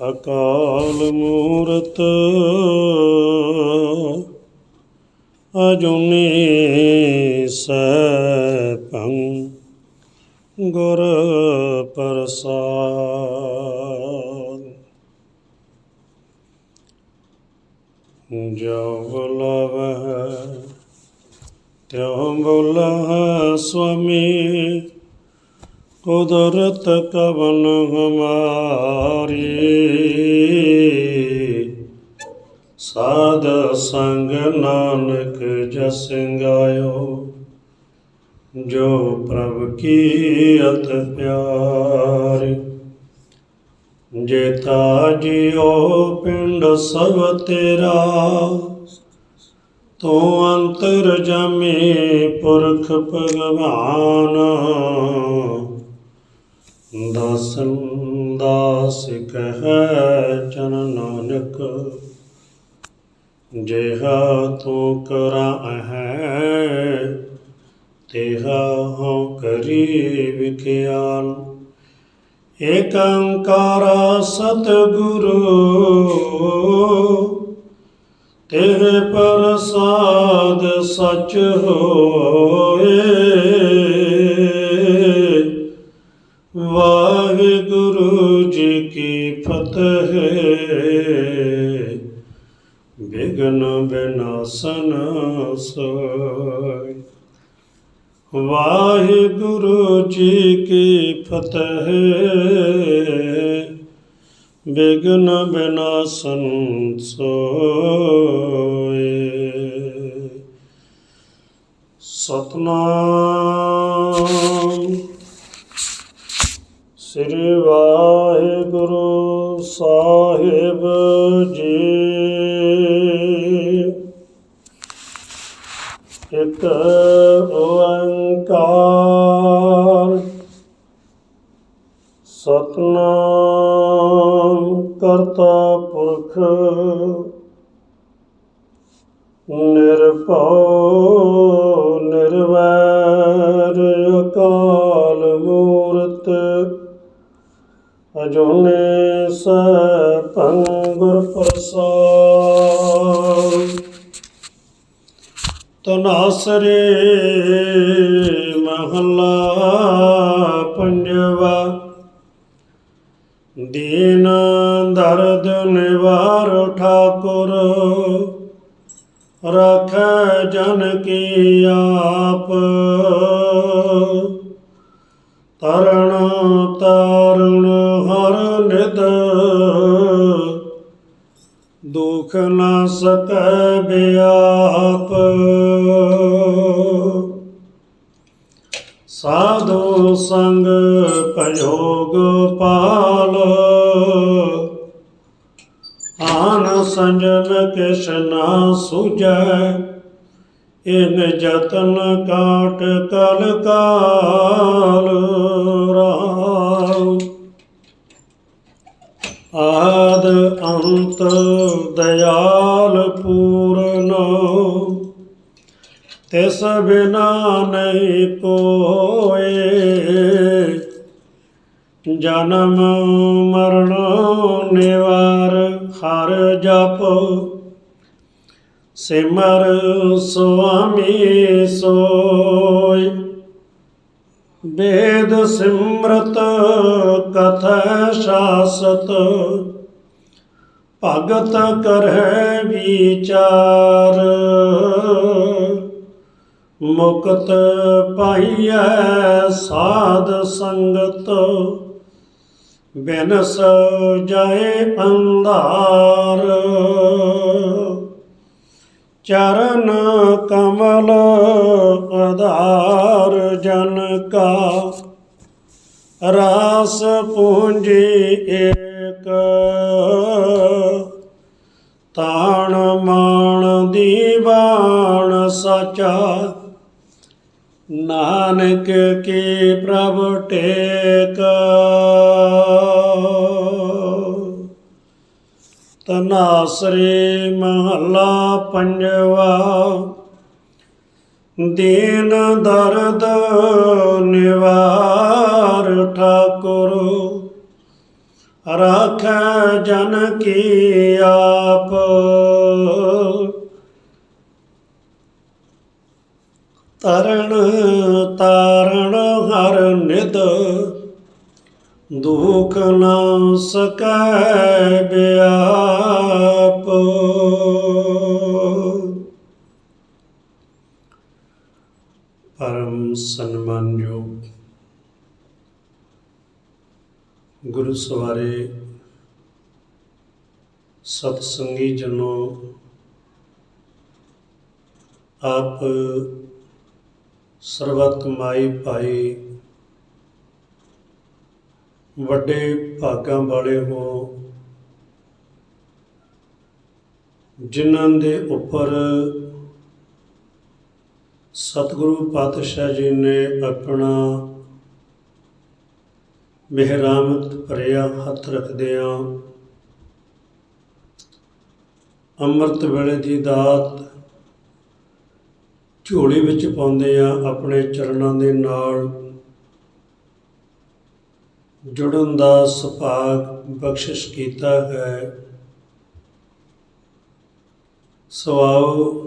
ਅਕਾਲ ਮੂਰਤ ਅਜੁਨੀ ਸੈਭੰ ਗੁਰ ਪ੍ਰਸਾਦ। ਜੋ ਬੁਲਾਵਹਿ ਤਿਉ ਬੁਲਾਵਹਿ ਸੁਆਮੀ ਕੁਦਰਤ ਕਵਨ ਹਮਾਰੀ। ਸਾਧ ਸੰਗ ਨਾਨਕ ਜਸ ਗਾਇਓ, ਜੋ ਪ੍ਰਭ ਕੀ ਅਤ ਪਿਆਰ। ਜੇਤਾ ਜਿਉ ਪਿੰਡ ਸਭ ਤੇਰਾ, ਤੂੰ ਅੰਤਰ ਜਮੇ ਪੁਰਖ ਭਗਵਾਨ। ਦਾਸਨ ਦਾਸ ਕਹੈ ਚਨ ਨਾਨਕ, ਜਿਹਾ ਤੂੰ ਕਰਾਂ ਹੈ ਤੇਹਾ ਹਉ ਕਰੀ ਵਿਖਿਆਨ ਏਕ ਓੰਕਾਰ ਸਤਿਗੁਰੂ ਤੇਰੇ ਪ੍ਰਸਾਦ ਸਚ ਹੋਏ। ਬਿਗਨ ਬਿਨਾਸਨ ਸੋਇ ਵਾਹਿਗੁਰੂ ਜੀ ਕੀ ਫਤਿਹ। ਬਿਗਨ ਬਿਨਾਸਨ ਸੋਇ ਸਤਨਾਮ ਪੁਰਖ ਨਿਰਭਉ ਨਿਰਵੈਰ ਅਕਾਲ ਮੂਰਤ ਅਜੂਨੇ ਸੈਭੰ ਗੁਰ ਪ੍ਰਸਾਦ। ਤਨਾਸਰੇ ਮਹਲਾ ਦੀਨ ਦਰਦ ਨਿਵਾਰ ਠਾਕੁਰ, ਰਖੈ ਜਨ ਕੀ ਆਪ। ਤਰਣ ਤਾਰਣ ਹਰ ਨਿਦ ਦੁਖ ਨਾ ਸਕੈ ਬਿਆਪ। ਸਾਧੂ ਸੰਗ ਭਜੋਗ ਪਾਲ। ਆਨ ਸੰਜਮ ਕਿਛ ਨਾ ਇਨ ਜਤਨ ਕਾਟ ਕਲ ਕਾਲ ਰਾਮ ਆਦ ਅੰਤ ਦਇਆਲ ਪੂਰਨ, ਤਿਸ ਬਿਨਾ ਨਹੀਂ ਕੋਏ ਜਨਮ ਮਰਨ ਨਿਵਾਰ ਹਰ ਜਪ। ਸਿਮਰ ਸੁਆਮੀ ਸੋਇ, ਵੇਦ ਸਿਮਰਤ ਕਥਾ ਸ਼ਾਸਤ। ਭਗਤ ਕਰਹਿ ਵਿਚਾਰ, ਮੁਕਤ ਪਾਈਐ ਸਾਧ ਸੰਗਤ। ਬਿਨਸ ਜਾਏ ਅੰਧਾਰ। ਚਰਨ ਕਮਲ ਆਧਾਰ ਜਨ ਕਾ। ਰਾਸ ਪੂੰਜੀ ਏਕ। ਤਾਣ ਮਾਣ ਦੀਵਾਨ ਸਚਾ। ਨਾਨਕ ਕੀ ਪ੍ਰਭ ਟੇਕ। ਤਨਾਸਰੀ ਮਹੱਲਾ ਪੰਜਵਾ, ਦੀਨ ਦਰਦ ਨਿਵਾਰ ਠਾਕੁਰ। ਰਾਖੈ ਜਨ ਕੀ ਆਪ। ਤਰਣ ਤਾਰਣ ਹਰ ਨਿਦ ਦੁਖ ਨਾ ਸਕੈ ਬਿਆਪ। ਪਰਮ ਸਨਮਾਨਯੋਗ ਗੁਰੂ ਸਵਾਰੇ ਸਤ ਸੰਗੀ ਜਨੋ ਆਪ ਸਰਬਤ ਮਾਈ ਭਾਈ। ਵੱਡੇ ਭਾਗਾਂ ਵਾਲੇ ਹੋ। ਜਿਨ੍ਹਾਂ ਦੇ ਉੱਪਰ ਸਤਿਗੁਰੂ ਪਾਤਸ਼ਾਹ ਜੀ ਨੇ ਆਪਣਾ ਮਿਹਰਾਮਤ ਭਰਿਆ ਹੱਥ ਰੱਖਦੇ ਰੱਖਦਿਆਂ ਅੰਮ੍ਰਿਤ ਵੇਲੇ ਦੀ ਦਾਤ ਝੋਲੀ ਵਿੱਚ ਪਾਉਂਦੇ ਆ ਆਪਣੇ ਚਰਨਾਂ ਦੇ ਨਾਲ। ਜੁੜਨ ਦਾ ਸੁਭਾਗ ਬਖਸ਼ਿਸ਼ ਕੀਤਾ ਹੈ। ਸਵਾਉ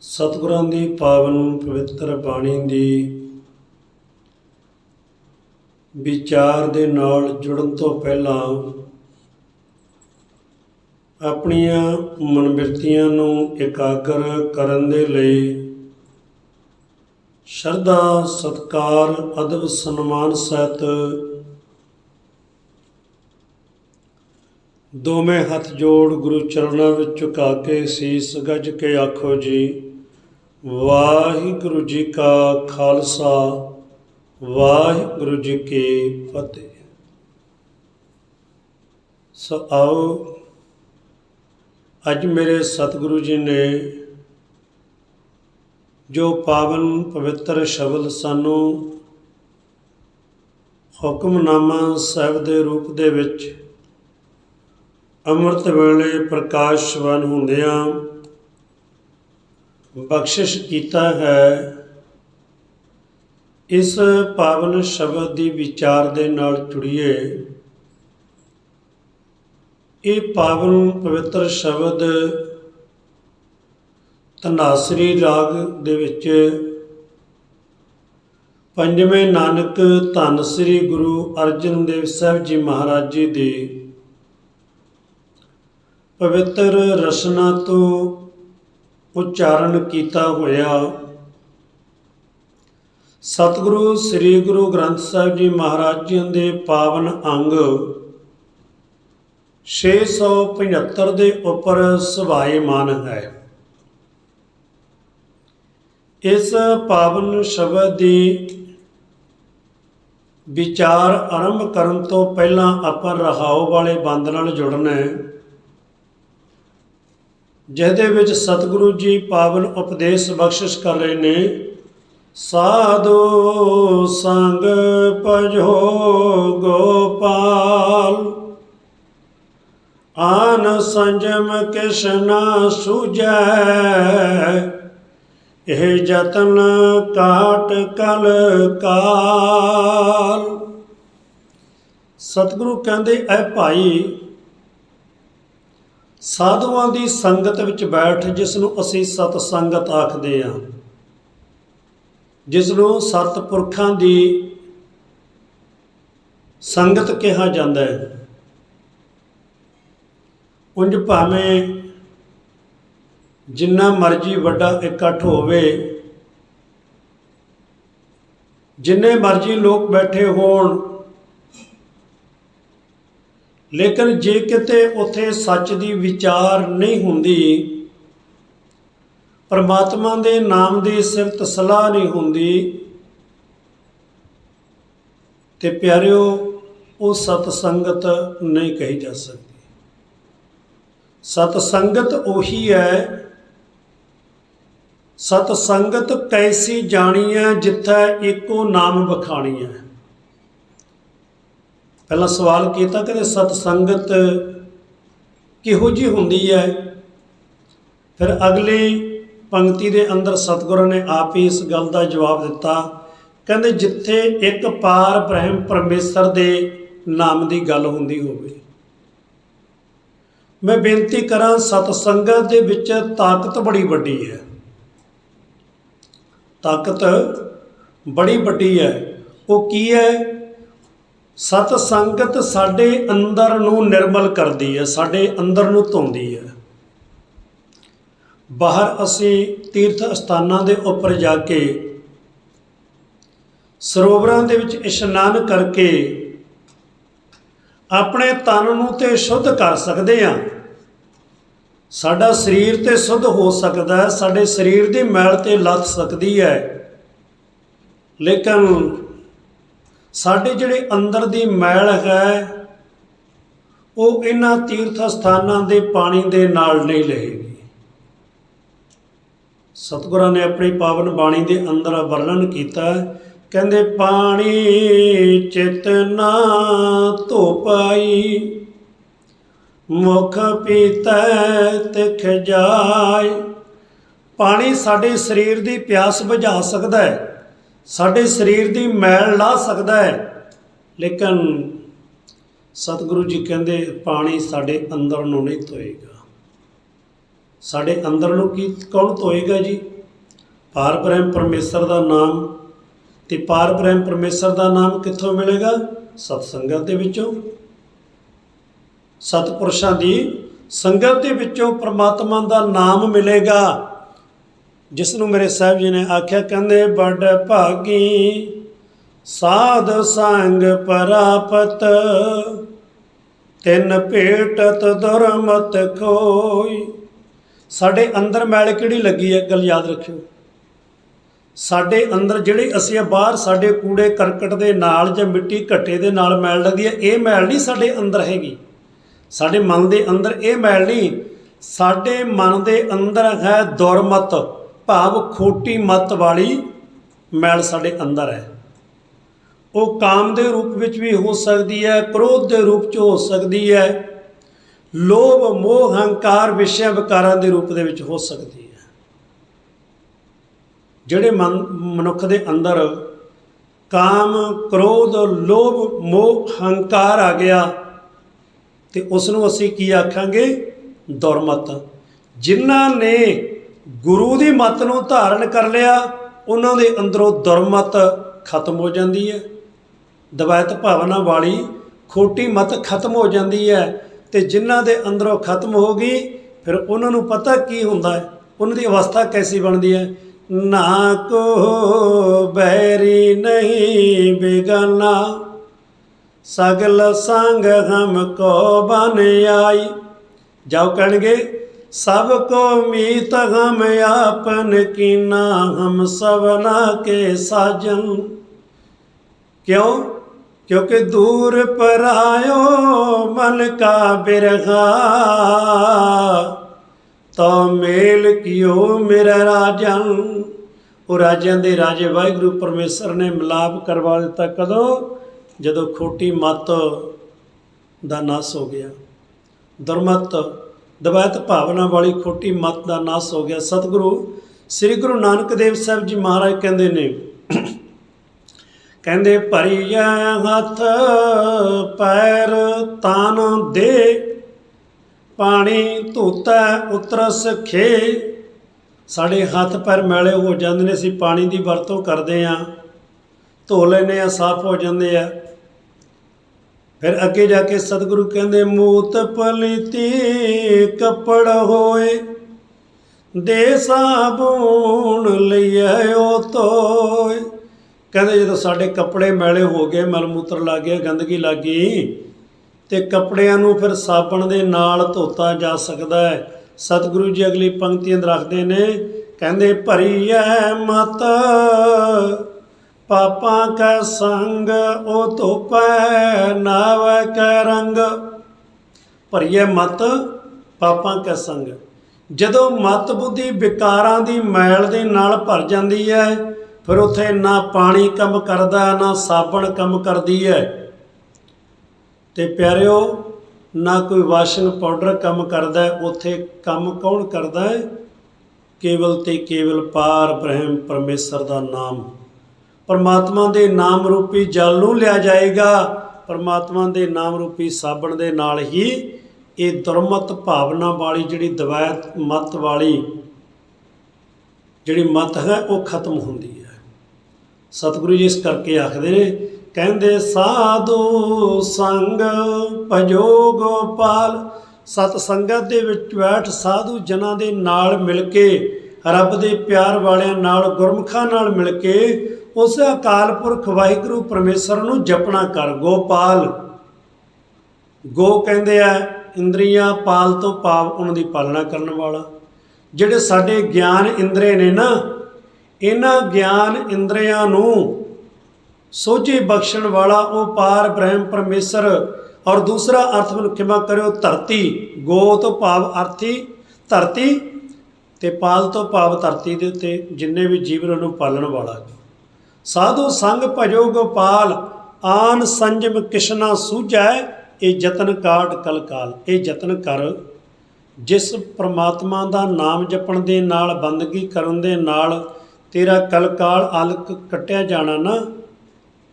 ਸਤਿਗੁਰਾਂ ਦੀ ਪਾਵਨ ਪਵਿੱਤਰ ਬਾਣੀ ਦੀ ਵਿਚਾਰ ਦੇ ਨਾਲ ਜੁੜਨ ਤੋਂ ਪਹਿਲਾਂ ਆਪਣੀਆਂ ਮਨਬਿਰਤੀਆਂ ਨੂੰ ਇਕਾਗਰ ਕਰਨ ਦੇ ਲਈ ਸ਼ਰਧਾ, ਸਤਕਾਰ, ਅਦਬ, ਸਨਮਾਨ ਸਹਿਤ ਦੋਵੇਂ ਹੱਥ ਜੋੜ ਗੁਰੂ ਚਰਨਾਂ ਵਿੱਚ ਝੁਕਾ ਕੇ ਸੀਸ ਗੱਜ ਕੇ ਆਖੋ ਜੀ, ਵਾਹਿਗੁਰੂ ਜੀ ਕਾ ਖਾਲਸਾ, ਵਾਹਿਗੁਰੂ ਜੀ ਕੀ ਫਤਿਹ। ਸੋ ਆਓ ਅੱਜ ਮੇਰੇ ਸਤਿਗੁਰੂ ਜੀ ਨੇ ਜੋ ਪਾਵਨ ਪਵਿੱਤਰ ਸ਼ਬਦ ਸਾਨੂੰ ਹੁਕਮਨਾਮਾ ਸਾਹਿਬ ਦੇ ਰੂਪ ਦੇ ਵਿੱਚ ਅੰਮ੍ਰਿਤ ਵੇਲੇ ਪ੍ਰਕਾਸ਼ਵਾਨ ਹੁੰਦਿਆਂ ਬਖਸ਼ਿਸ਼ ਕੀਤਾ ਹੈ, ਇਸ ਪਾਵਨ ਸ਼ਬਦ ਦੀ ਵਿਚਾਰ ਦੇ ਨਾਲ ਜੁੜੀਏ। ਇਹ ਪਾਵਨ ਪਵਿੱਤਰ ਸ਼ਬਦ ਧਨਾਸਰੀ ਰਾਗ ਦੇ ਵਿੱਚ ਪੰਜਵੇਂ ਨਾਨਕ ਧੰਨ ਸ੍ਰੀ ਗੁਰੂ ਅਰਜਨ ਦੇਵ ਸਾਹਿਬ ਜੀ ਮਹਾਰਾਜ ਜੀ ਦੇ ਪਵਿੱਤਰ ਰਸਨਾ ਤੋਂ ਉਚਾਰਨ ਕੀਤਾ ਹੋਇਆ ਸਤਿਗੁਰੂ ਸ੍ਰੀ ਗੁਰੂ ਗ੍ਰੰਥ ਸਾਹਿਬ ਜੀ ਮਹਾਰਾਜ ਜੀ ਦੇ ਪਾਵਨ ਅੰਗ 675 ਦੇ ਉੱਪਰ ਸੁਭਾਏਮਾਨ ਹੈ। ਇਸ ਪਾਵਨ ਸ਼ਬਦ ਦੀ ਵਿਚਾਰ ਆਰੰਭ ਕਰਨ ਤੋਂ ਪਹਿਲਾਂ ਆਪਾਂ ਰਹਾਉ ਵਾਲੇ ਬੰਦ ਨਾਲ ਜੁੜਨਾ ਹੈ। ਜਿਹਦੇ ਵਿੱਚ ਸਤਿਗੁਰੂ ਜੀ ਪਾਵਨ ਉਪਦੇਸ਼ ਬਖਸ਼ਿਸ਼ ਕਰ ਰਹੇ ਨੇ, ਸਾਧੋ ਸੰਗ ਭਜੋ ਗੋਪਾਲ। ਆਨ ਸੰਜਮ ਕਿਸ਼ਨਾ ਸੁਜੈ ਇਹ ਜਤਨ ਕਾਟ ਕਲ ਕਾਲ। ਸਤਿਗੁਰੂ ਕਹਿੰਦੇ, ਐ ਭਾਈ, ਸਾਧੂਆਂ ਦੀ ਸੰਗਤ ਵਿੱਚ ਬੈਠ, ਜਿਸ ਨੂੰ ਅਸੀਂ ਸਤ ਸੰਗਤ ਆਖਦੇ ਹਾਂ ਜਿਸ ਨੂੰ ਸਤਪੁਰਖਾਂ ਦੀ ਸੰਗਤ ਕਿਹਾ ਜਾਂਦਾ ਹੈ। ਉਂਝ ਭਾਵੇਂ ਜਿੰਨਾ ਮਰਜ਼ੀ ਵੱਡਾ ਇਕੱਠ ਹੋਵੇ, ਜਿੰਨੇ ਮਰਜ਼ੀ ਲੋਕ ਬੈਠੇ ਹੋਣ, ਲੇਕਿਨ ਜੇ ਕਿਤੇ ਉੱਥੇ ਸੱਚ ਦੀ ਵਿਚਾਰ ਨਹੀਂ ਹੁੰਦੀ, ਪਰਮਾਤਮਾ ਦੇ ਨਾਮ ਦੀ ਸਿਫਤ ਸਲਾਹ ਨਹੀਂ ਹੁੰਦੀ, ਤੇ ਪਿਆਰਿਓ, ਉਹ ਸਤ ਸੰਗਤ ਨਹੀਂ ਕਹੀ ਜਾ ਸਕਦੀ। ਸਤ ਸੰਗਤ ਉਹੀ ਹੈ ਸਤ ਸੰਗਤ ਕੈਸੀ ਜਾਣੀ ਹੈ ਜਿੱਥੇ ਇੱਕੋ ਨਾਮ ਬਖਾਣੀ ਹੈ ਪਹਿਲਾ ਸਵਾਲ ਕੀਤਾ ਕਿ ਸਤ ਸੰਗਤ ਕਿਹੋ ਜੀ ਹੁੰਦੀ ਹੈ ਫਿਰ ਅਗਲੀ ਪੰਕਤੀ ਦੇ ਅੰਦਰ ਸਤਿਗੁਰਾਂ ਨੇ ਆਪ ਹੀ ਇਸ ਗੱਲ ਦਾ ਜਵਾਬ ਦਿੱਤਾ। ਕਹਿੰਦੇ ਜਿੱਥੇ ਇੱਕ ਪਾਰ ਬ੍ਰਹਮ ਪਰਮੇਸ਼ਰ ਦੇ ਨਾਮ ਦੀ ਗੱਲ ਹੁੰਦੀ ਹੋਵੇ। ਮੈਂ ਬੇਨਤੀ ਕਰਾਂ ਸਤ ਸੰਗਤ ਦੇ ਵਿੱਚ ਤਾਕਤ ਬੜੀ ਵੱਡੀ ਹੈ। ਤਾਕਤ ਬੜੀ ਵੱਡੀ ਹੈ। ਉਹ ਕੀ ਹੈ? ਸਤ ਸੰਗਤ ਸਾਡੇ ਅੰਦਰ ਨੂੰ ਨਿਰਮਲ ਕਰਦੀ ਹੈ, ਸਾਡੇ ਅੰਦਰ ਨੂੰ ਧੋਂਦੀ ਹੈ। ਬਾਹਰ ਅਸੀਂ ਤੀਰਥ ਅਸਥਾਨਾਂ ਦੇ ਉੱਪਰ ਜਾ ਕੇ ਸਰੋਵਰਾਂ ਦੇ ਵਿੱਚ ਇਸ਼ਨਾਨ ਕਰਕੇ ਆਪਣੇ ਤਨ ਨੂੰ ਤੇ ਸ਼ੁੱਧ ਕਰ ਸਕਦੇ ਹਾਂ। ਸਾਡਾ ਸਰੀਰ ਤੇ ਸ਼ੁੱਧ ਹੋ ਸਕਦਾ ਹੈ, ਸਾਡੇ ਸਰੀਰ ਦੀ ਮੈਲ ਤੇ ਲੱਥ ਸਕਦੀ ਹੈ। ਲੇਕਿਨ ਸਾਡੇ ਜਿਹੜੇ ਅੰਦਰ ਦੀ ਮੈਲ ਹੈ, ਉਹ ਇਹਨਾਂ ਤੀਰਥ ਸਥਾਨਾਂ ਦੇ ਪਾਣੀ ਦੇ ਨਾਲ ਨਹੀਂ ਲਹੇਗੀ ਸਤਿਗੁਰਾਂ ਨੇ ਆਪਣੀ ਪਾਵਨ ਬਾਣੀ ਦੇ ਅੰਦਰ ਵਰਣਨ ਕੀਤਾ ਕਹਿੰਦੇ ਪਾਣੀ ਚਿਤ ਨਾ ਧੋ ਪਾਈ ਮੁਖ ਪੀਤੈ ਤਿਖ ਜਾਏ। ਪਾਣੀ ਸਾਡੇ ਸਰੀਰ ਦੀ ਪਿਆਸ ਬੁਝਾ ਸਕਦਾ ਹੈ, ਸਾਡੇ ਸਰੀਰ ਦੀ ਮੈਲ ਲਾ ਸਕਦਾ ਹੈ, ਲੇਕਿਨ ਸਤਿਗੁਰੂ ਜੀ ਕਹਿੰਦੇ ਪਾਣੀ ਸਾਡੇ ਅੰਦਰ ਨੂੰ ਨਹੀਂ ਧੋਏਗਾ। ਸਾਡੇ ਅੰਦਰ ਨੂੰ ਕੀ, ਕੌਣ ਧੋਏਗਾ ਜੀ? ਪਾਰ ਬ੍ਰਹਮ ਪਰਮੇਸ਼ਰ ਦਾ ਨਾਮ ਤੇ ਪਾਰ ਬ੍ਰਹਮ ਪਰਮੇਸ਼ਰ ਦਾ ਨਾਮ ਕਿੱਥੋਂ ਮਿਲੇਗਾ? ਸਤ ਸੰਗਤ ਦੇ ਵਿੱਚੋਂ। ਸਤਪੁਰਸ਼ਾਂ ਦੀ ਸੰਗਤ ਦੇ ਵਿੱਚੋਂ ਪ੍ਰਮਾਤਮਾ ਦਾ ਨਾਮ ਮਿਲੇਗਾ। ਜਿਸ ਨੂੰ ਮੇਰੇ ਸਾਹਿਬ ਜੀ ਨੇ ਆਖਿਆ, ਕਹਿੰਦੇ ਬੜ ਭਾਗੀ ਸਾਧ ਸੰਗ ਪ੍ਰਾਪਤ, ਤਿੰਨ ਭੇਟਤ ਦੁਰਮਤ ਕੋਈ ਸਾਡੇ ਅੰਦਰ ਮੈਲ ਕਿਹੜੀ ਲੱਗੀ ਹੈ? ਗੱਲ ਯਾਦ ਰੱਖਿਓ। ਸਾਡੇ ਅੰਦਰ ਜਿਹੜੇ ਅਸੀਂ ਬਾਹਰ ਸਾਡੇ ਕੂੜੇ ਕਰਕਟ ਦੇ ਨਾਲ ਜਾਂ ਮਿੱਟੀ ਘੱਟੇ ਦੇ ਨਾਲ ਮੈਲ ਲੱਗਦੀ ਹੈ, ਇਹ ਮੈਲ ਨਹੀਂ ਸਾਡੇ ਅੰਦਰ ਹੈਗੀ। ਸਾਡੇ ਮਨ ਦੇ ਅੰਦਰ ਇਹ ਮੈਲ ਨਹੀਂ। ਸਾਡੇ ਮਨ ਦੇ ਅੰਦਰ ਹੈ ਦੁਰਮਤ, ਭਾਵ ਖੋਟੀ ਮਤ ਵਾਲੀ ਮੈਲ ਸਾਡੇ ਅੰਦਰ ਹੈ। ਉਹ ਕਾਮ ਦੇ ਰੂਪ ਵਿੱਚ ਵੀ ਹੋ ਸਕਦੀ ਹੈ, ਕ੍ਰੋਧ ਦੇ ਰੂਪ 'ਚ ਹੋ ਸਕਦੀ ਹੈ। ਲੋਭ, ਮੋਹ, ਹੰਕਾਰ, ਵਿਸ਼ੇ, ਵਿਕਾਰਾਂ ਦੇ ਰੂਪ ਦੇ ਵਿੱਚ ਹੋ ਸਕਦੀ ਹੈ। ਜਿਹੜੇ ਮਨ, ਮਨੁੱਖ ਦੇ ਅੰਦਰ ਕਾਮ, ਕ੍ਰੋਧ, ਲੋਭ, ਮੋਹ, ਹੰਕਾਰ ਆ ਗਿਆ, ਤੇ ਉਸ ਨੂੰ ਅਸੀਂ ਕੀ ਆਖਾਂਗੇ? ਦੁਰਮਤ। ਜਿਨ੍ਹਾਂ ਨੇ ਗੁਰੂ ਦੀ ਮਤ ਨੂੰ ਧਾਰਨ ਕਰ ਲਿਆ, ਉਹਨਾਂ ਦੇ ਅੰਦਰੋਂ ਦੁਰਮਤ ਖਤਮ ਹੋ ਜਾਂਦੀ ਹੈ। ਦਵਾਇਤ ਭਾਵਨਾ ਵਾਲੀ ਖੋਟੀ ਮਤ ਖਤਮ ਹੋ ਜਾਂਦੀ ਹੈ ਤੇ ਜਿਨ੍ਹਾਂ ਦੇ ਅੰਦਰੋਂ ਖਤਮ ਹੋ ਗਈ, ਫਿਰ ਉਹਨਾਂ ਨੂੰ ਪਤਾ ਕੀ ਹੁੰਦਾ ਹੈ? ਉਹਨਾਂ ਦੀ ਅਵਸਥਾ ਕੈਸੀ ਬਣਦੀ ਹੈ? ਨਾ ਕੋ ਬੈਰੀ ਨਹੀਂ ਬੇਗਾਨਾ। ਸਗਲ ਸੰਗ ਹਮ ਕੋ ਬਨ ਆਈ। ਜਾਓ ਕਹਿਣਗੇ, ਸਭ ਕੋ ਮੀਤ ਹਮ ਆਪਨ ਕੀਨਾ, ਹਮ ਸਵਨਾ ਕੇ ਸਾਜਨ। ਕਿਉਂ? ਕਿਉਂਕਿ ਦੂਰ ਪਰਾਇਓ ਮਨ ਕਾ ਬਿਰਹਾ। ਤਾ ਮੇਲ ਕਿਓ ਮੇਰਾ ਰਾਜਨ। ਉਹ ਰਾਜਿਆਂ ਦੇ ਰਾਜੇ ਵਾਹਿਗੁਰੂ ਪਰਮੇਸ਼ਰ ਨੇ ਮਿਲਾਪ ਕਰਵਾ ਦਿੱਤਾ। ਕਦੋਂ? ਜਦੋਂ ਖੋਟੀ ਮਤ ਦਾ ਨਾਸ ਹੋ ਗਿਆ। ਦੁਰਮਤ, ਦਵੈਤ ਭਾਵਨਾ ਵਾਲੀ ਖੋਟੀ ਮਤ ਦਾ ਨਾਸ ਹੋ ਗਿਆ। ਸਤਿਗੁਰੂ, ਸ੍ਰੀ ਗੁਰੂ ਨਾਨਕ ਦੇਵ ਸਾਹਿਬ ਜੀ ਮਹਾਰਾਜ ਕਹਿੰਦੇ ਨੇ, ਕਹਿੰਦੇ, ਭਰੀਐ ਹੱਥ, ਪੈਰ ਤਨ ਦੇ, ਪਾਣੀ ਧੋਤਾ, ਉਤਰਸ ਖੇ ਸਾਡੇ ਹੱਥ ਪੈਰ ਮੈਲੇ ਹੋ ਜਾਂਦੇ ਨੇ, ਅਸੀਂ ਪਾਣੀ ਦੀ ਵਰਤੋਂ ਕਰਦੇ ਆ ਧੋ ਲੈਨੇ ਆ ਸਾਫ਼ ਹੋ ਜਾਂਦੇ ਆ। ਫਿਰ ਅੱਗੇ ਜਾ ਕੇ ਸਤਿਗੁਰੂ ਕਹਿੰਦੇ, ਮੂਤ ਪਲੀਤੀ, ਕੱਪੜ ਹੋਏ, ਦੇ ਸਾਬੂਨ ਲਈਐ ਉਹ ਤੋਏ ਕਹਿੰਦੇ ਜਦੋਂ ਸਾਡੇ ਕੱਪੜੇ ਮੈਲੇ ਹੋ ਗਏ, ਮਲ ਮੂਤਰ ਲੱਗ ਗਿਆ, ਗੰਦਗੀ ਲੱਗ ਗਈ, ਤੇ ਕੱਪੜਿਆਂ ਨੂੰ ਫਿਰ ਸਾਬਣ ਦੇ ਨਾਲ ਧੋਤਾ ਜਾ ਸਕਦਾ ਹੈ। ਸਤਿਗੁਰੂ ਜੀ ਅਗਲੀ ਪੰਕਤੀ ਅੰਦਰ ਰੱਖਦੇ ਨੇ, ਕਹਿੰਦੇ, ਭਰੀ ਐ ਮਤ, ਪਾਪਾਂ ਕਾ ਸੰਗ, ਉਹ ਧੋਪੈ ਨਾਵੈ ਕੈ ਰੰਗ। ਭਰੀਏ ਮਤ, ਪਾਪਾਂ ਕਾ ਸੰਗ। ਜਦੋਂ ਮਤ ਬੁੱਧੀ ਵਿਕਾਰਾਂ ਦੀ ਮੈਲ ਦੇ ਨਾਲ ਭਰ ਜਾਂਦੀ ਹੈ ਫਿਰ ਉੱਥੇ ਨਾ ਪਾਣੀ ਕੰਮ ਕਰਦਾ, ਨਾ ਸਾਬਣ ਕੰਮ ਕਰਦੀ ਹੈ ਤੇ ਪਿਆਰਿਓ ਨਾ ਕੋਈ ਵਾਸ਼ਿੰਗ ਪਾਊਡਰ ਕੰਮ ਕਰਦਾ ਹੈ, ਉੱਥੇ ਕੰਮ ਕੌਣ ਕਰਦਾ ਹੈ? ਕੇਵਲ ਤੇ ਕੇਵਲ ਪਾਰ ਬ੍ਰਹਮ ਪਰਮੇਸ਼ਰ ਦਾ ਨਾਮ। ਪਰਮਾਤਮਾ ਦੇ ਨਾਮ ਰੂਪੀ ਜਲ ਨੂੰ ਲਿਆ ਜਾਏਗਾ। ਪਰਮਾਤਮਾ ਦੇ ਨਾਮ ਰੂਪੀ ਸਾਬਣ ਦੇ ਨਾਲ ਹੀ ਇਹ ਦੁਰਮਤ ਭਾਵਨਾ ਵਾਲੀ ਜਿਹੜੀ ਦਵੈਤ ਮਤ ਵਾਲੀ ਜਿਹੜੀ ਮਤ ਹੈ ਉਹ ਖਤਮ ਹੁੰਦੀ ਹੈ। ਸਤਿਗੁਰੂ ਜੀ ਇਸ ਕਰਕੇ ਆਖਦੇ ਨੇ ਕਹਿੰਦੇ ਸਾਧੂ ਸੰਗ ਭਜੋ ਗੋਪਾਲ, ਸਤ ਸੰਗਤ ਦੇ ਵਿੱਚ ਬੈਠ ਸਾਧੂ ਜਨਾਂ ਦੇ ਨਾਲ ਮਿਲ ਕੇ, ਰੱਬ ਦੇ ਪਿਆਰ ਵਾਲਿਆਂ ਨਾਲ, ਗੁਰਮੁਖਾਂ ਨਾਲ ਮਿਲ ਕੇ, ਉਸ ਅਕਾਲ ਪੁਰਖ ਵਾਹਿਗੁਰੂ ਪਰਮੇਸ਼ਰ ਨੂੰ ਜਪਣਾ ਕਰ, ਗੋਪਾਲ। ਗੋ ਕਹਿੰਦੇ ਆ, ਇੰਦਰੀਆਂ ਪਾਲ ਤੋਂ ਭਾਵ ਉਹਨਾਂ ਦੀ ਪਾਲਣਾ ਕਰਨ ਵਾਲਾ। ਜਿਹੜੇ ਸਾਡੇ ਗਿਆਨ ਇੰਦਰੇ ਨੇ ਨਾ, ਇਹਨਾਂ ਗਿਆਨ ਇੰਦਰੀਆਂ ਨੂੰ ਸੋਝੇ ਬਖਸ਼ਣ ਵਾਲਾ ਉਹ ਪਾਰ ਬ੍ਰਹਮ ਪਰਮੇਸ਼ਰ ਔਰ ਦੂਸਰਾ ਅਰਥ ਮੈਨੂੰ ਕਰਿਓ? ਧਰਤੀ ਗੋ ਤੋਂ ਭਾਵ ਅਰਥੀ, ਧਰਤੀ ਤੇ ਪਾਲ ਤੋਂ ਭਾਵ ਧਰਤੀ ਦੇ ਉੱਤੇ ਜਿੰਨੇ ਵੀ ਜੀਵ ਨੂੰ ਪਾਲਣ ਵਾਲਾ ਸਾਧੂ ਸੰਗ ਭਜੋ ਗੋਪਾਲ, ਆਨ ਸੰਜਮ ਕਿਸ਼ਨਾ ਸੂਝੈ, ਇਹ ਯਤਨ ਕਾਟ ਕਲਕਾਲ ਇਹ ਯਤਨ ਕਰ। ਜਿਸ ਪ੍ਰਮਾਤਮਾ ਦਾ ਨਾਮ ਜਪਣ ਦੇ ਨਾਲ, ਬੰਦਗੀ ਕਰਨ ਦੇ ਨਾਲ ਤੇਰਾ ਕਲਕਾਲ ਅਲਕ ਕੱਟਿਆ ਜਾਣਾ ਨਾ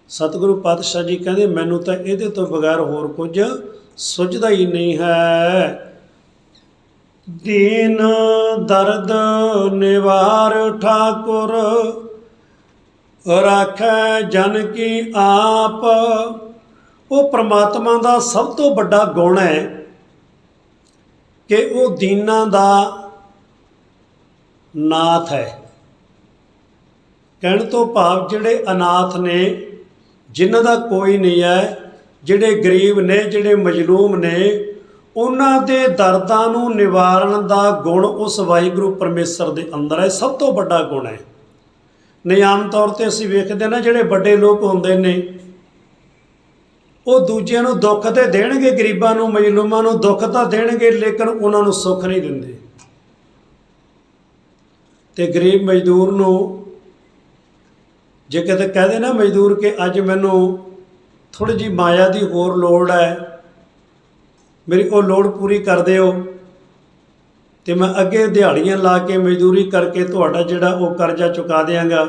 ਸਤਿਗੁਰੂ ਪਾਤਸ਼ਾਹ ਜੀ ਕਹਿੰਦੇ, ਮੈਨੂੰ ਤਾਂ ਇਹਦੇ ਤੋਂ ਬਗੈਰ ਹੋਰ ਕੁਝ ਸੁਝਦਾ ਹੀ ਨਹੀਂ ਹੈ। ਦੀਨ ਦਰਦ ਨਿਵਾਰ ਠਾਕੁਰ, ਰਾਖੈ ਜਨ ਕੀ ਆਪ। ਉਹ ਪ੍ਰਮਾਤਮਾ ਦਾ ਸਭ ਤੋਂ ਵੱਡਾ ਗੁਣ ਹੈ ਕਿ ਉਹ ਦੀਨਾਂ ਦਾ ਨਾਥ ਹੈ। ਕਹਿਣ ਤੋਂ ਭਾਵ ਜਿਹੜੇ ਅਨਾਥ ਨੇ ਜਿਨ੍ਹਾਂ ਦਾ ਕੋਈ ਨਹੀਂ ਹੈ, ਜਿਹੜੇ ਗਰੀਬ ਨੇ, ਜਿਹੜੇ ਮਜਲੂਮ ਨੇ, ਉਹਨਾਂ ਦੇ ਦਰਦਾਂ ਨੂੰ ਨਿਵਾਰਨ ਦਾ ਗੁਣ ਉਸ ਵਾਹਿਗੁਰੂ ਪਰਮੇਸ਼ਰ ਦੇ ਅੰਦਰ ਹੈ, ਸਭ ਤੋਂ ਵੱਡਾ ਗੁਣ ਹੈ। ਨਹੀਂ, ਆਮ ਤੌਰ ਤੇ ਅਸੀਂ ਵੇਖਦੇ ਨਾ, ਜਿਹੜੇ ਵੱਡੇ ਲੋਕ ਹੁੰਦੇ ਨੇ, ਉਹ ਦੂਜਿਆਂ ਨੂੰ ਦੁੱਖ ਤੇ ਦੇਣਗੇ, ਗਰੀਬਾਂ ਨੂੰ, ਮਜਲੂਮਾਂ ਨੂੰ ਦੁੱਖ ਤਾਂ ਦੇਣਗੇ, ਲੇਕਿਨ ਉਹਨਾਂ ਨੂੰ ਸੁੱਖ ਨਹੀਂ ਦਿੰਦੇ। ਤੇ ਗਰੀਬ ਮਜ਼ਦੂਰ ਨੂੰ ਜੇ ਕਿਤੇ ਕਹਦੇ ਨਾ ਮਜ਼ਦੂਰ ਕਿ ਅੱਜ ਮੈਨੂੰ ਥੋੜੀ ਜੀ ਮਾਇਆ ਦੀ ਹੋਰ ਲੋੜ ਹੈ, ਮੇਰੀ ਉਹ ਲੋੜ ਪੂਰੀ ਕਰ ਦਿਓ ਤੇ ਮੈਂ ਅੱਗੇ ਦਿਹਾੜੀਆਂ ਲਾ ਕੇ ਮਜ਼ਦੂਰੀ ਕਰਕੇ ਤੁਹਾਡਾ ਜਿਹੜਾ ਉਹ ਕਰਜ਼ਾ ਚੁਕਾ ਦਿਆਂਗਾ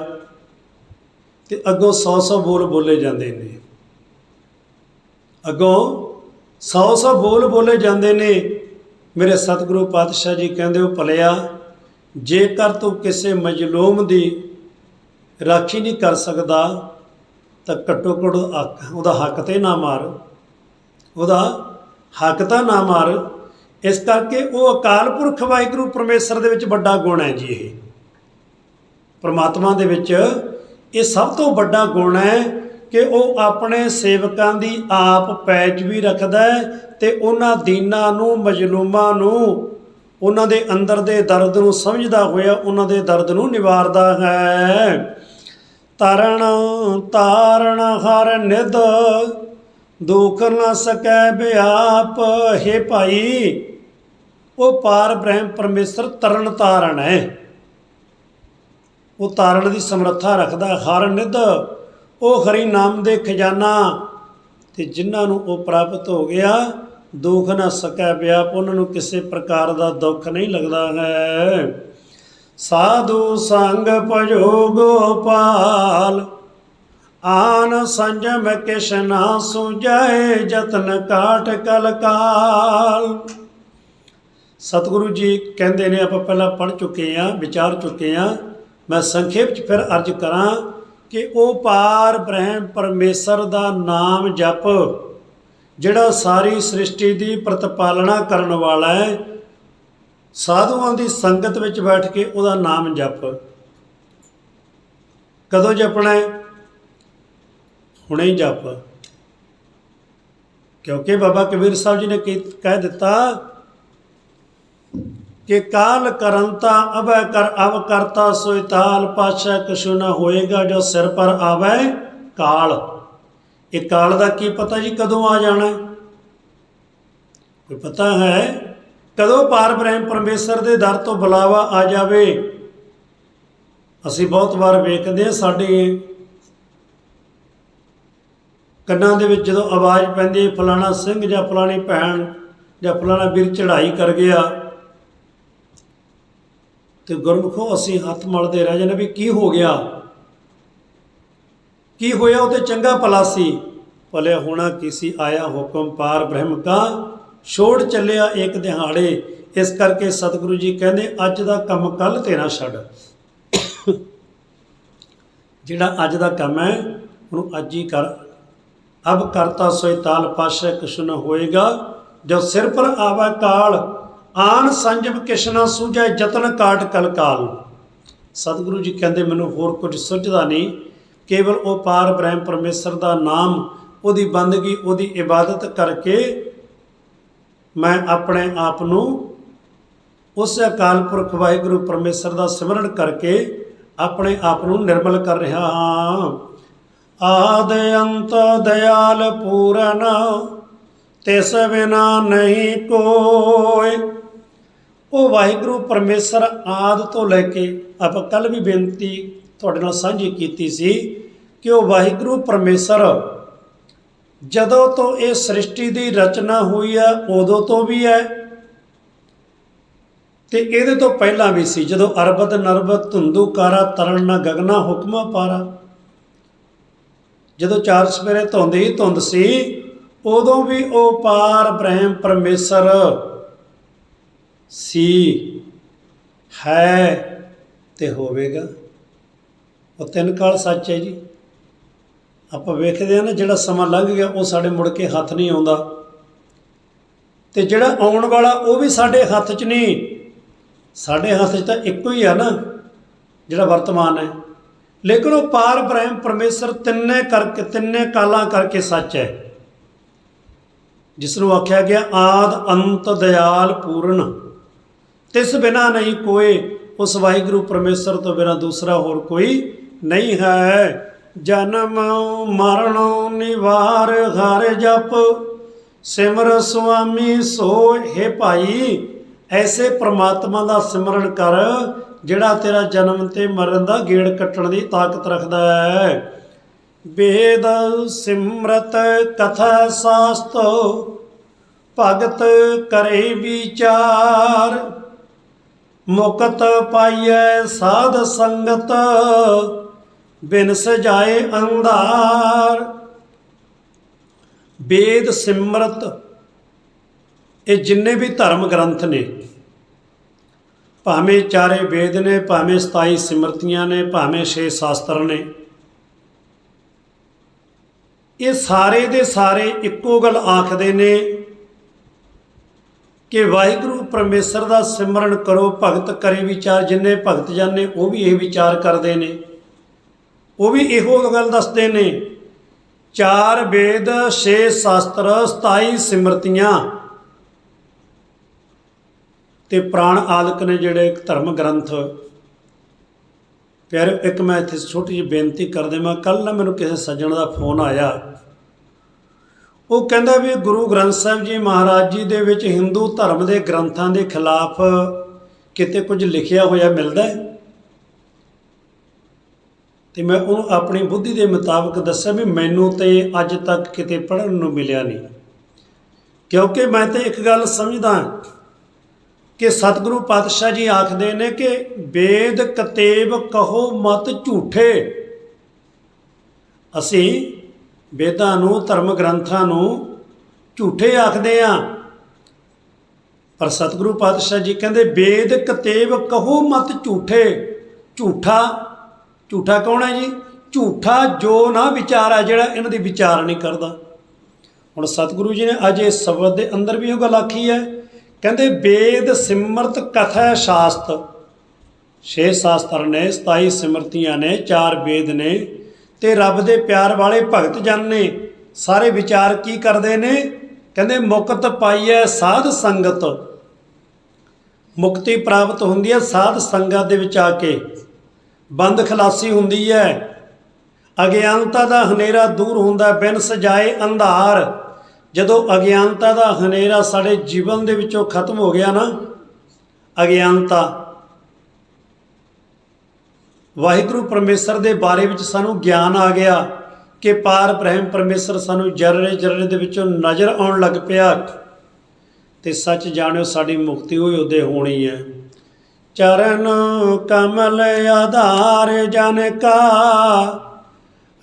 ਤੇ ਅੱਗੋਂ 100-100 ਬੋਲ ਬੋਲੇ ਜਾਂਦੇ ਨੇ। ਅੱਗੋਂ 100-100 ਬੋਲ ਬੋਲੇ ਜਾਂਦੇ ਨੇ। ਮੇਰੇ ਸਤਿਗੁਰੂ ਪਾਤਸ਼ਾਹ ਜੀ ਕਹਿੰਦੇ ਉਹ ਭਲਿਆ, ਜੇਕਰ ਤੂੰ ਕਿਸੇ ਮਜਲੂਮ ਦੀ ਰਾਖੀ ਨਹੀਂ ਕਰ ਸਕਦਾ, ਤਾਂ ਘੱਟੋ ਘੱਟ ਹੱਕ- ਉਹਦਾ ਹੱਕ ਤੇ ਨਾ ਮਾਰ। ਉਹਦਾ ਹੱਕ ਤਾਂ ਨਾ ਮਾਰ। ਇਸ ਕਰਕੇ ਉਹ ਅਕਾਲ ਪੁਰਖ ਵਾਹਿਗੁਰੂ ਪਰਮੇਸ਼ਰ ਦੇ ਵਿੱਚ ਵੱਡਾ ਗੁਣ ਹੈ ਜੀ ਇਹ। ਪਰਮਾਤਮਾ ਦੇ ਵਿੱਚ ਇਹ ਸਭ ਤੋਂ ਵੱਡਾ ਗੁਣ ਹੈ ਕਿ ਉਹ ਆਪਣੇ ਸੇਵਕਾਂ ਦੀ ਆਪ ਪੈਜ ਵੀ ਰੱਖਦਾ ਹੈ ਤੇ ਉਹਨਾਂ ਦੀਨਾਂ ਨੂੰ, ਮਜਲੂਮਾਂ ਨੂੰ, ਉਹਨਾਂ ਦੇ ਅੰਦਰ ਦੇ ਦਰਦ ਨੂੰ ਸਮਝਦਾ ਹੋਇਆ, ਉਹਨਾਂ ਦੇ ਦਰਦ ਨੂੰ ਨਿਵਾਰਦਾ ਹੈ। ਤਰਣ ਤਾਰਣ ਹਰ ਨਿਧ, ਦੁਖ ਨ ਸਕੈ ਬਿਆਪ। ਹੈ ਭਾਈ, ਉਹ ਪਾਰ ਬ੍ਰਹਮ ਪਰਮੇਸ਼ਰ ਤਰਨ ਤਾਰਣ ਹੈ। ਉਹ ਤਾਰਣ ਦੀ ਸਮਰੱਥਾ ਰੱਖਦਾ ਹਰ ਨਿਧ, ਉਹ ਹਰੀ ਨਾਮ ਦੇ ਖਜ਼ਾਨਾ। ਤੇ ਜਿਨ੍ਹਾਂ ਨੂੰ ਉਹ ਪ੍ਰਾਪਤ ਹੋ ਗਿਆ, ਦੁੱਖ ਨਾ ਸਕੈ ਵਿਆਪ ਉਹਨਾਂ ਨੂੰ ਕਿਸੇ ਪ੍ਰਕਾਰ ਦਾ ਦੁੱਖ ਨਹੀਂ ਲੱਗਦਾ ਹੈ। ਸਾਧੂ ਸੰਗ ਭਜੋ ਗੋਪਾਲ। ਆਨ ਸੰਜਮ ਕਿਛ ਨਾ ਜਤਨ ਕਾਟ ਕਲਕਾਲ। ਸਤਿਗੁਰੂ ਜੀ ਕਹਿੰਦੇ ਨੇ, ਆਪਾਂ ਪਹਿਲਾਂ ਪੜ ਚੁੱਕੇ ਆ ਵਿਚਾਰ ਚੁੱਕੇ ਆ ਮੈਂ ਸੰਖੇਪ ਚ ਫਿਰ ਅਰਜ ਕਰਾਂ ਕਿ ਉਹ ਪਾਰ ਬ੍ਰਹਮ ਪਰਮੇਸ਼ਰ ਦਾ ਨਾਮ ਜਪ, ਜਿਹੜਾ ਸਾਰੀ ਸ੍ਰਿਸ਼ਟੀ ਦੀ ਪ੍ਰਤਪਾਲਣਾ ਕਰਨ ਵਾਲਾ ਹੈ ਸਾਧੂਆਂ ਦੀ ਸੰਗਤ ਵਿੱਚ ਬੈਠ ਕੇ ਉਹਦਾ ਨਾਮ ਜਪ। ਕਦੋਂ ਜਪਣਾ ਹੈ? ਹੁਣੇ ਹੀ ਜਪ। ਕਿਉਂਕਿ ਬਾਬਾ ਕਬੀਰ ਸਾਹਿਬ ਜੀ ਨੇ ਕਹਿ ਦਿੱਤਾ? ਕਿ ਕਾਲ ਕਰੰਤਾ ਅਬੈ ਕਰ, ਅਵ ਕਰਤਾ ਸੋਇ ਤਾਲ ਪਾਸ਼ਾ ਕਸ਼ੂ ਨਾ ਹੋਏਗਾ ਜੋ ਸਿਰ ਪਰ ਆਵੇ ਕਾਲ। ਇਹ ਕਾਲ ਦਾ ਕੀ ਪਤਾ ਜੀ ਕਦੋਂ ਆ ਜਾਣਾ? ਕੋਈ ਪਤਾ ਹੈ? ਕਦੋਂ ਪਾਰ ਬ੍ਰਹਮ ਪਰਮੇਸ਼ਰ ਦੇ ਦਰ ਤੋਂ ਬੁਲਾਵਾ ਆ ਜਾਵੇ? ਅਸੀਂ ਬਹੁਤ ਵਾਰ ਵੇਖਦੇ ਹਾਂ ਸਾਡੇ ਕੰਨਾਂ ਦੇ ਵਿੱਚ ਜਦੋਂ ਆਵਾਜ਼ ਪੈਂਦੀ ਹੈ, ਫਲਾਣਾ ਸਿੰਘ ਜਾਂ ਫਲਾਣੀ ਭੈਣ ਜਾਂ ਫਲਾਣਾ ਵੀਰ ਚੜ੍ਹਾਈ ਕਰ ਗਿਆ ਤੇ ਗੁਰਮੁਖੋ ਅਸੀਂ ਹੱਥ ਮਲਦੇ ਰਹਿ ਜਾਂਦੇ ਵੀ ਕੀ ਹੋ ਗਿਆ? ਕੀ ਹੋਇਆ ਉਹ ਤੇ ਚੰਗਾ ਭਲਾ ਸੀ? ਭਲੇ ਹੋਣਾ ਕੀ ਸੀ? ਆਇਆ ਹੁਕਮ ਪਾਰ ਬ੍ਰਹਮ ਕਾ ਛੋੜ ਚੱਲਿਆ ਇੱਕ ਦਿਹਾੜੇ। ਇਸ ਕਰਕੇ ਸਤਿਗੁਰੂ ਜੀ ਕਹਿੰਦੇ, ਅੱਜ ਦਾ ਕੰਮ ਕੱਲ ਤੇ ਨਾ ਛੱਡ। ਜਿਹੜਾ ਅੱਜ ਦਾ ਕੰਮ ਹੈ, ਉਹਨੂੰ ਅੱਜ ਹੀ ਕਰ। ਅਬ ਕਰਤਾ ਸੋਈ ਤਾਲ ਪਾਸ਼ਾ ਕਿਛੁ ਹੋਏਗਾ। ਜੋ ਸਿਰ ਪਰ ਆਵਾ ਕਾਲ, ਆਨ ਸੰਜਮ ਕਿਛ ਨ ਸੂਝੈ ਜਤਨ ਕਾਟ ਕਲ ਕਾਲ। ਸਤਿਗੁਰੂ ਜੀ ਕਹਿੰਦੇ, ਮੈਨੂੰ ਹੋਰ ਕੁਝ ਸੁਝਦਾ ਨਹੀਂ। ਕੇਵਲ ਉਹ ਪਾਰ ਬ੍ਰਹਮ ਪਰਮੇਸ਼ਰ ਦਾ ਨਾਮ, ਉਹਦੀ ਬੰਦਗੀ, ਉਹਦੀ ਇਬਾਦਤ ਕਰਕੇ ਮੈਂ ਆਪਣੇ ਆਪ ਨੂੰ ਉਸ ਅਕਾਲ ਪੁਰਖ ਵਾਹਿਗੁਰੂ ਪਰਮੇਸ਼ਰ ਦਾ ਸਿਮਰਨ ਕਰਕੇ ਆਪਣੇ ਆਪ ਨੂੰ ਨਿਰਮਲ ਕਰ ਰਿਹਾ ਹਾਂ। ਆਦ ਅੰਤ ਦਇਆਲ ਪੂਰਨ, ਤਿਸ ਬਿਨਾ ਨਹੀਂ ਕੋਈ। ਉਹ ਵਾਹਿਗੁਰੂ ਪਰਮੇਸ਼ਰ ਆਦ ਤੋਂ ਲੈ ਕੇ ਆਪਾਂ ਕੱਲ ਵੀ ਬੇਨਤੀ ਤੁਹਾਡੇ ਨਾਲ ਸਾਂਝੀ ਕੀਤੀ ਸੀ ਕਿ ਉਹ ਵਾਹਿਗੁਰੂ ਪਰਮੇਸ਼ਰ ਜਦੋਂ ਤੋਂ ਇਹ ਸ੍ਰਿਸ਼ਟੀ ਦੀ ਰਚਨਾ ਹੋਈ ਹੈ ਉਦੋਂ ਤੋਂ ਵੀ ਹੈ। ਤੇ ਇਹਦੇ ਤੋਂ ਪਹਿਲਾਂ ਵੀ ਸੀ, ਜਦੋਂ ਅਰਬਦ ਨਰਬਦ ਧੁੰਦੂ ਕਾਰਾ ਤਰਨ ਨਾ ਗਗਨਾ ਹੁਕਮਾ ਪਾਰਾ। ਜਦੋਂ ਚਾਰ ਸਵੇਰੇ ਧੁੰਦ ਹੀ ਧੁੰਦ ਸੀ, ਉਦੋਂ ਵੀ ਉਹ ਪਾਰ ਬ੍ਰਹਮ ਪਰਮੇਸ਼ਰ ਸੀ। ਹੈ ਤੇ ਹੋਵੇਗਾ। ਉਹ ਤਿੰਨ ਕਾਲ ਸੱਚ ਹੈ ਜੀ। ਆਪਾਂ ਵੇਖਦੇ ਆ ਨਾ ਜਿਹੜਾ ਸਮਾਂ ਲੰਘ ਗਿਆ, ਉਹ ਸਾਡੇ ਮੁੜ ਕੇ ਹੱਥ ਨਹੀਂ ਆਉਂਦਾ। ਤੇ ਜਿਹੜਾ ਆਉਣ ਵਾਲਾ, ਉਹ ਵੀ ਸਾਡੇ ਹੱਥ 'ਚ ਨਹੀਂ। ਸਾਡੇ ਹੱਥ 'ਚ ਤਾਂ ਇੱਕੋ ਹੀ ਆ ਨਾ, ਜਿਹੜਾ ਵਰਤਮਾਨ ਹੈ। ਲੇਕਿਨ ਉਹ ਪਾਰ ਬ੍ਰਹਮ ਪਰਮੇਸ਼ਰ ਤਿੰਨੇ ਕਰਕੇ, ਤਿੰਨੇ ਕਾਲਾਂ ਕਰਕੇ ਸੱਚ ਹੈ। ਜਿਸ ਨੂੰ ਆਖਿਆ ਗਿਆ, ਆਦ ਅੰਤ ਦਿਆਲ ਪੂਰਨ। ਤਿਸ ਬਿਨਾ ਨਹੀਂ ਕੋਈ, ਉਸ ਵਾਹਿਗੁਰੂ ਪਰਮੇਸ਼ਰ ਤੋਂ ਬਿਨਾ ਦੂਸਰਾ ਹੋਰ ਕੋਈ ਨਹੀਂ ਹੈ। ਜਨਮ ਮਰਨ ਨਿਵਾਰ ਹਰ ਜਪ। ਸਿਮਰ ਸੁਆਮੀ, ਸੋ ਹੈ ਭਾਈ, ਐਸੇ ਪ੍ਰਮਾਤਮਾ ਦਾ ਸਿਮਰਨ ਕਰ, ਜਿਹੜਾ ਤੇਰਾ ਜਨਮ ਤੇ ਮਰਨ ਦਾ ਗੇੜ ਕੱਟਣ ਦੀ ਤਾਕਤ ਰੱਖਦਾ ਹੈ। ਵੇਦ ਸਿਮਰਤ ਕਥਾ ਸ਼ਾਸਤੋ, ਭਗਤ ਕਰੇ ਵਿਚਾਰ। ਮੁਕਤ ਪਾਈਐ ਸਾਧ ਸੰਗਤ ਬਿਨ ਸਜਾਏ ਅੰਧਾਰ। ਵੇਦ ਸਿਮਰਤ, ਇਹ ਜਿੰਨੇ ਵੀ ਧਰਮ ਗ੍ਰੰਥ ਨੇ, ਭਾਵੇਂ ਚਾਰੇ ਵੇਦ ਨੇ, ਭਾਵੇਂ 27 ਸਿਮਰਤੀਆਂ ਨੇ, ਭਾਵੇਂ 6 ਸ਼ਾਸਤਰ ਨੇ, ਇਹ ਸਾਰੇ ਦੇ ਸਾਰੇ ਇੱਕੋ ਗੱਲ ਆਖਦੇ ਨੇ ਕਿ ਵਾਹਿਗੁਰੂ ਪਰਮੇਸ਼ਰ ਦਾ ਸਿਮਰਨ ਕਰੋ, ਭਗਤ ਕਰੇ ਵਿਚਾਰ, ਜਿੰਨੇ ਭਗਤ ਜਨ ਉਹ ਵੀ ਇਹ ਵਿਚਾਰ ਕਰਦੇ ਨੇ। ਉਹ ਵੀ ਇਹੋ ਗੱਲ ਦੱਸਦੇ ਨੇ। ਚਾਰ ਵੇਦ 6 ਸ਼ਾਸਤਰ 27 ਸਿਮਰਤੀਆਂ। ਤੇ ਪ੍ਰਾਣ ਆਦਿਕ ਨੇ ਜਿਹੜੇ ਧਰਮ ਗ੍ਰੰਥ। ਫਿਰ ਇੱਕ ਮੈਂ ਇੱਥੇ ਛੋਟੀ ਜਿਹੀ ਬੇਨਤੀ ਕਰ ਦੇਵਾਂ ਕੱਲ ਨਾ ਮੈਨੂੰ ਕਿਸੇ ਸੱਜਣ ਦਾ ਫੋਨ ਆਇਆ। ਉਹ ਕਹਿੰਦਾ ਵੀ ਗੁਰੂ ਗ੍ਰੰਥ ਸਾਹਿਬ ਜੀ ਮਹਾਰਾਜ ਜੀ ਦੇ ਵਿੱਚ ਹਿੰਦੂ ਧਰਮ ਦੇ ਗ੍ਰੰਥਾਂ ਦੇ ਖਿਲਾਫ ਕਿਤੇ ਕੁਝ ਲਿਖਿਆ ਹੋਇਆ ਮਿਲਦਾ ਹੈ? ਤੇ ਮੈਂ ਉਹਨੂੰ ਆਪਣੀ ਬੁੱਧੀ ਦੇ ਮੁਤਾਬਕ ਦੱਸਿਆ ਵੀ ਮੈਨੂੰ ਤੇ ਅੱਜ ਤੱਕ ਕਿਤੇ ਪੜ੍ਹਨ ਨੂੰ ਮਿਲਿਆ ਨਹੀਂ। ਕਿਉਂਕਿ ਮੈਂ ਤਾਂ ਇੱਕ ਗੱਲ ਸਮਝਦਾ ਕਿ ਸਤਿਗੁਰੂ ਪਾਤਸ਼ਾਹ ਜੀ ਆਖਦੇ ਨੇ ਕਿ ਵੇਦ ਕਤੇਬ ਕਹੋ ਮਤ ਝੂਠੇ। ਅਸੀਂ ਵੇਦਾਂ ਨੂੰ, ਧਰਮ ਗ੍ਰੰਥਾਂ ਨੂੰ ਝੂਠੇ ਆਖਦੇ ਆ ਪਰ ਸਤਿਗੁਰੂ ਪਾਤਸ਼ਾਹ ਜੀ ਕਹਿੰਦੇ ਵੇਦ ਕਤੇਬ ਕਹੋ ਮਤ ਝੂਠੇ। ਝੂਠਾ ਝੂਠਾ ਕੌਣ ਹੈ ਜੀ? ਝੂਠਾ ਜੋ ਨਾ ਵਿਚਾਰ ਵਿਚਾਰਾ ਜਿਹੜਾ ਇਹਨਾਂ ਦੀ ਵਿਚਾਰ ਨਹੀਂ ਕਰਦਾ। ਹੁਣ ਸਤਿਗੁਰੂ ਜੀ ਨੇ ਅੱਜ ਇਸ ਸ਼ਬਦ ਦੇ ਅੰਦਰ ਵੀ ਉਹ ਗੱਲ ਆਖੀ ਹੈ। ਕਹਿੰਦੇ, ਵੇਦ ਸਿਮਰਤ ਕਥਾ ਸ਼ਾਸਤ। ਛੇ ਸ਼ਾਸਤਰ ਨੇ 27 ਸਿਮਰਤੀਆਂ ਨੇ, ਚਾਰ ਵੇਦ ਨੇ ਤੇ ਰੱਬ ਦੇ ਪਿਆਰ ਵਾਲੇ ਭਗਤ ਜਨ ਨੇ। ਸਾਰੇ ਵਿਚਾਰ ਕੀ ਕਰਦੇ ਨੇ? ਕਹਿੰਦੇ, ਮੁਕਤ ਪਾਈਐ ਸਾਧ ਸੰਗਤ। ਮੁਕਤੀ ਪ੍ਰਾਪਤ ਹੁੰਦੀ ਹੈ ਸਾਧ ਸੰਗਤ ਦੇ ਵਿੱਚ ਆ ਕੇ। ਬੰਦ ਖਲਾਸੀ ਹੁੰਦੀ ਹੈ। ਅਗਿਆਨਤਾ ਦਾ ਹਨੇਰਾ ਦੂਰ ਹੁੰਦਾ ਬਿਨ ਸਜਾਏ ਅੰਧਾਰ। ਜਦੋਂ ਅਗਿਆਨਤਾ ਦਾ ਹਨੇਰਾ ਸਾਡੇ ਜੀਵਨ ਦੇ ਵਿੱਚੋਂ ਖਤਮ ਹੋ ਗਿਆ ਨਾ, ਅਗਿਆਨਤਾ। ਵਾਹਿਗੁਰੂ ਪਰਮੇਸ਼ਰ ਦੇ ਬਾਰੇ ਵਿੱਚ ਸਾਨੂੰ ਗਿਆਨ ਆ ਗਿਆ ਕਿ ਪਾਰ ਬ੍ਰਹਮ ਪਰਮੇਸ਼ਰ ਸਾਨੂੰ ਜਰਰੇ ਜਰਰੇ ਦੇ ਵਿੱਚੋਂ ਨਜ਼ਰ ਆਉਣ ਲੱਗ ਪਿਆ। ਤੇ ਸੱਚ ਜਾਣਿਓ, ਸਾਡੀ ਮੁਕਤੀ ਹੋਈ ਉਹਦੇ ਹੋਣੀ ਹੈ। ਚਰਨ ਕਮਲ ਆਧਾਰ ਜਨ ਕਾ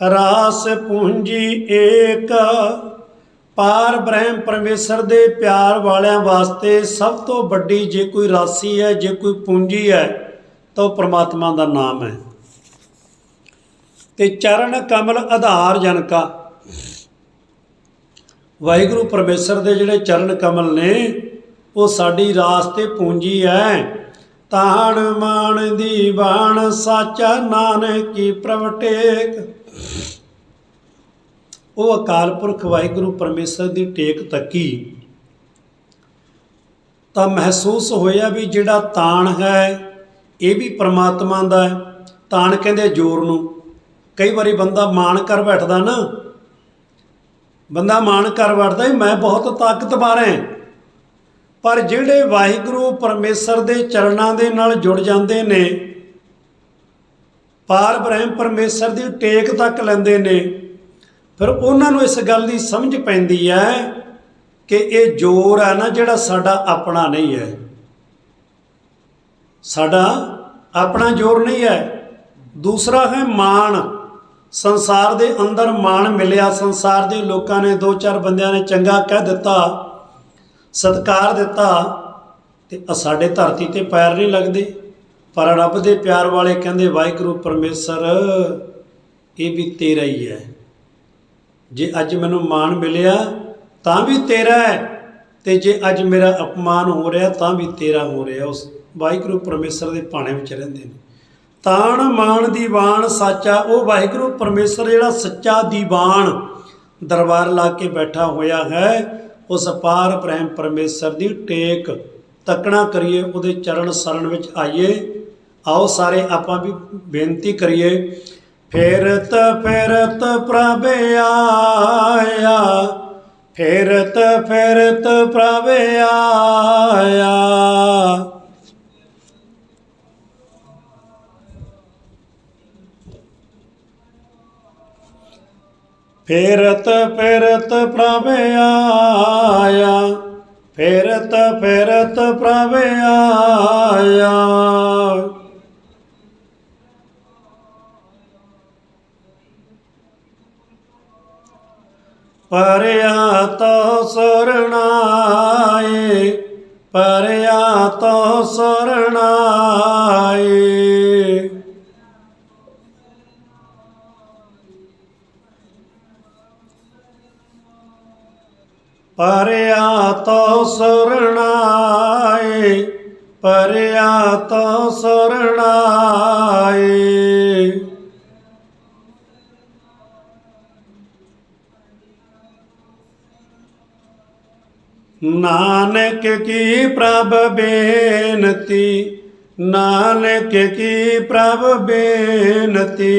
ਰਾਸ ਪੂੰਜੀ ਏਕ। ਪਾਰ ਬ੍ਰਹਮ ਪਰਮੇਸ਼ਰ ਦੇ ਪਿਆਰ ਵਾਲਿਆਂ ਵਾਸਤੇ ਸਭ ਤੋਂ ਵੱਡੀ ਜੇ ਕੋਈ ਰਾਸੀ ਹੈ, ਜੇ ਕੋਈ ਪੂੰਜੀ ਹੈ, ਤਾਂ ਉਹ ਪ੍ਰਮਾਤਮਾ ਦਾ ਨਾਮ ਹੈ। ਤੇ ਚਰਨ ਕਮਲ ਆਧਾਰ ਜਨਕਾ। ਵਾਹਿਗੁਰੂ ਪਰਮੇਸ਼ਰ ਦੇ ਜਿਹੜੇ ਚਰਨ ਕਮਲ ਨੇ, ਉਹ ਸਾਡੀ ਰਾਸ ਤੇ ਪੂੰਜੀ ਹੈ। ਤਾਣ ਮਾਣ ਦੀ ਬਾਣ ਸਾਚਾ ਨਾਨਕੀ ਪ੍ਰਵਟੇਕ। ਉਹ ਅਕਾਲ ਪੁਰਖ ਵਾਹਿਗੁਰੂ ਪਰਮੇਸ਼ਰ ਦੀ ਟੇਕ ਤੱਕੀ। ਤਾਂ ਮਹਿਸੂਸ ਹੋਇਆ ਵੀ ਜਿਹੜਾ ਤਾਣ ਹੈ, ਇਹ ਵੀ ਪ੍ਰਮਾਤਮਾ ਦਾ ਹੈ। ਤਾਣ ਕਹਿੰਦੇ ਜ਼ੋਰ ਨੂੰ। ਕਈ ਵਾਰੀ ਬੰਦਾ ਮਾਣ ਕਰ ਬੈਠਦਾ ਨਾ। ਬੰਦਾ ਮਾਣ ਕਰ ਬੈਠਦਾ ਮੈਂ ਬਹੁਤ ਤਾਕਤਵਰ ਹਾਂ। ਪਰ ਜਿਹੜੇ ਵਾਹਿਗੁਰੂ ਪਰਮੇਸ਼ਰ ਦੇ ਚਰਨਾਂ ਦੇ ਨਾਲ ਜੁੜ ਜਾਂਦੇ ਨੇ, ਪਾਰ ਬ੍ਰਹਮ ਪਰਮੇਸ਼ਰ ਦੀ ਟੇਕ ਤੱਕ ਲੈਂਦੇ ਨੇ, ਫਿਰ ਉਹਨਾਂ ਨੂੰ ਇਸ ਗੱਲ ਦੀ ਸਮਝ ਪੈਂਦੀ ਹੈ ਕਿ ਇਹ ਜੋਰ ਹੈ ਨਾ ਜਿਹੜਾ ਸਾਡਾ ਆਪਣਾ ਨਹੀਂ ਹੈ। ਸਾਡਾ ਆਪਣਾ ਜੋਰ ਨਹੀਂ ਹੈ। ਦੂਸਰਾ ਹੈ ਮਾਣ। ਸੰਸਾਰ ਦੇ ਅੰਦਰ ਮਾਣ ਮਿਲਿਆ। ਸੰਸਾਰ ਦੇ ਲੋਕਾਂ ਨੇ ਦੋ ਚਾਰ ਬੰਦਿਆਂ ਨੇ ਚੰਗਾ ਕਹਿ ਦਿੱਤਾ। ਸਤਕਾਰ ਦਿੱਤਾ ਤੇ ਸਾਡੇ ਧਰਤੀ ਤੇ ਪੈਰ ਨਹੀਂ ਲੱਗਦੇ। ਪਰ ਰੱਬ ਦੇ ਪਿਆਰ ਵਾਲੇ ਕਹਿੰਦੇ, ਵਾਹਿਗੁਰੂ ਪਰਮੇਸ਼ਰ, ਇਹ ਵੀ ਤੇਰਾ ਹੀ ਹੈ। ਜੇ ਅੱਜ ਮੈਨੂੰ ਮਾਣ ਮਿਲਿਆ, ਤਾਂ ਵੀ ਤੇਰਾ ਹੈ। ਤੇ ਜੇ ਅੱਜ ਮੇਰਾ ਅਪਮਾਨ ਹੋ ਰਿਹਾ, ਤਾਂ ਵੀ ਤੇਰਾ ਹੋ ਰਿਹਾ। ਉਸ ਵਾਹਿਗੁਰੂ ਪਰਮੇਸ਼ਰ ਦੇ ਭਾਣੇ ਵਿੱਚ ਰਹਿੰਦੇ ਨੇ। ਤਾਣ ਮਾਣ ਦੀਵਾਨ ਸਾਚਾ, ਉਹ ਵਾਹਿਗੁਰੂ ਪਰਮੇਸ਼ਰ ਜਿਹੜਾ ਸੱਚਾ ਦੀਵਾਨ ਦਰਬਾਰ ਲਾ ਕੇ ਬੈਠਾ ਹੋਇਆ ਹੈ। ਉਸ ਅਪਾਰ ਪ੍ਰੇਮ ਪਰਮੇਸ਼ਰ ਦੀ ਟੇਕ ਤੱਕਣਾ ਕਰੀਏ, ਉਹਦੇ ਚਰਨ ਸਰਨ ਵਿੱਚ ਆਈਏ। ਆਓ ਸਾਰੇ ਆਪਾਂ ਵੀ ਬੇਨਤੀ ਕਰੀਏ। ਫੇਰਤ ਫੇਰਤ ਪ੍ਰਭ ਆਇਆ। ਫੇਰਤ ਫੇਰਤ ਪ੍ਰਭ ਆਇਆ। ਫਿਰਤ ਫਿਰਤ ਪ੍ਰਭ ਆਇਆ ਫਿਰਤ ਫੇਰਤ ਪ੍ਰਭ ਆਇਆ। ਪਰਿਆ ਤੋ ਸਰਣਾਏ ਪਰਿਆ ਤੋ ਸਰਣਾਏ। ਪਰਿਆ ਤੋ ਸਰਣਾਏ ਪਰਿਆ ਤੋ ਸਰਣਾਏ। ਨਾਨਕ ਕੀ ਪ੍ਰਭ ਬੇਨਤੀ ਨਾਨਕ ਕੀ ਪ੍ਰਭ ਬੇਨਤੀ।